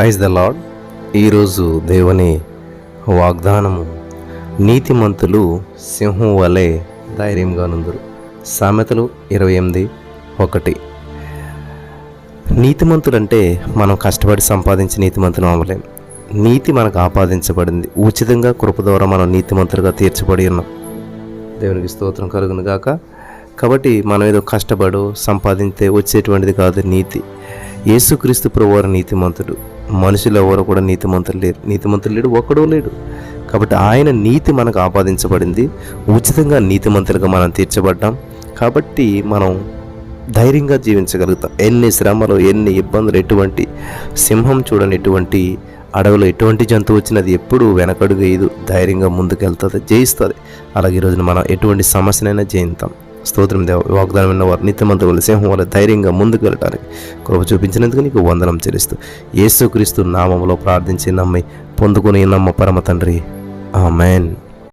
Praise the lord ఈరోజు దేవుని వాగ్దానము నీతిమంతులు సింహం వలె ధైర్యంగా నుందురు. సామెతలు ఇరవై ఎనిమిది ఒకటి. నీతిమంతులంటే మనం కష్టపడి సంపాదించి నీతిమంతులు అవ్వలేం. నీతి మనకు ఆపాదించబడింది. ఉచితంగా కృప ద్వారా మనం నీతిమంతులుగా తీర్చబడి ఉన్నాం. దేవునికి స్తోత్రం కలుగును గాక. కాబట్టి మనం ఏదో కష్టపడు సంపాదించే వచ్చేటువంటిది కాదు నీతి. యేసుక్రీస్తు ప్రభువారు నీతిమంతుడు. మనుషులు ఎవరు కూడా నీతిమంతులు లేరు. నీతిమంతులు లేడు ఒక్కడూ లేడు. కాబట్టి ఆయన నీతి మనకు ఆపాదించబడింది. ఉచితంగా నీతిమంతులుగా మనం తీర్చబడ్డాం. కాబట్టి మనం ధైర్యంగా జీవించగలుగుతాం. ఎన్ని శ్రమలు ఎన్ని ఇబ్బందులు ఎటువంటి సింహం చూడని ఎటువంటి అడవిలో ఎటువంటి జంతువు వచ్చినది ఎప్పుడు వెనకడుగు వేయదు. ధైర్యంగా ముందుకెళ్తుంది జయిస్తుంది. అలాగే ఈ రోజున మనం ఎటువంటి సమస్యనైనా జయిస్తాం స్తోత్రం దేవ వాగ్దానం విన్న వారు నిత్యమంతులు సింహం వల్ల ధైర్యంగా ముందుకు వెళ్ళటానికి కృప చూపించినందుకు నీకు వందనం చెల్లిస్తూ యేసుక్రీస్తు నామంలో ప్రార్థించి నమ్మి పొందుకుని నమ్మ పరమ తండ్రి. ఆమెన్.